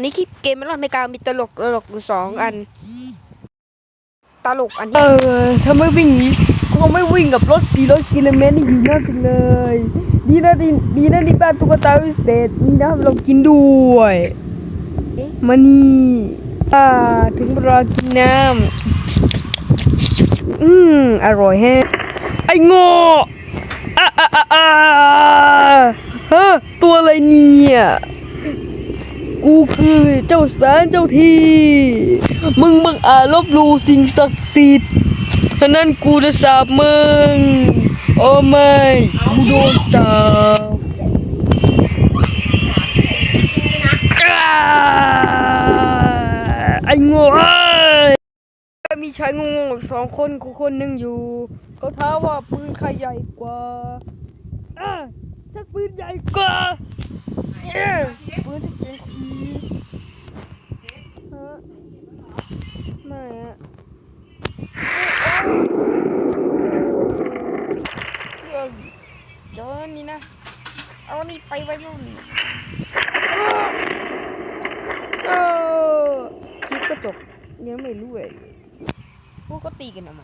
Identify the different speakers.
Speaker 1: วันนี้คลิปเกมไม่รอดในกามีตลกตลกอยู่สองอัน ตลกอัน
Speaker 2: เออถ้าไม่วิ่งนี้เขาไม่วิ่งกับรถ400กิโลเมตรนี่หิวมากจังเลย ดีนะดีดีนะที่บ้านตุ๊กตาวิเศษนี่นะเรากินด้วยมานี่อ่าถึงเวลากินน้ำอืมอร่อยแฮะไอ้โง่อะอะอะอะเฮ้อตัวอะไรเนี่ย กูคือเจ้าแสนเจ้าที่ มึงบังอาจลบลู่สิ่งศักดิ์สิทธิ์ฉะนั้นกูจะสาบมึง โอ้ไม่กูโดนสาบไอ้โง่เอ้ยมีชายงงสองคนกูคนหนึ่งอยู่ เขาท้าว่าปืนใครใหญ่กว่าอะชักปืนใหญ่กว่าเอ้ยปืนชักเจนทีฮะ ไม่อะเดี๋ยวเจอนี่นะ
Speaker 1: เอานี่ไปไว้รุ่น
Speaker 2: เออคลิปก็จบยังไม่รู้เลย
Speaker 1: พวกก็ตีกันทำไม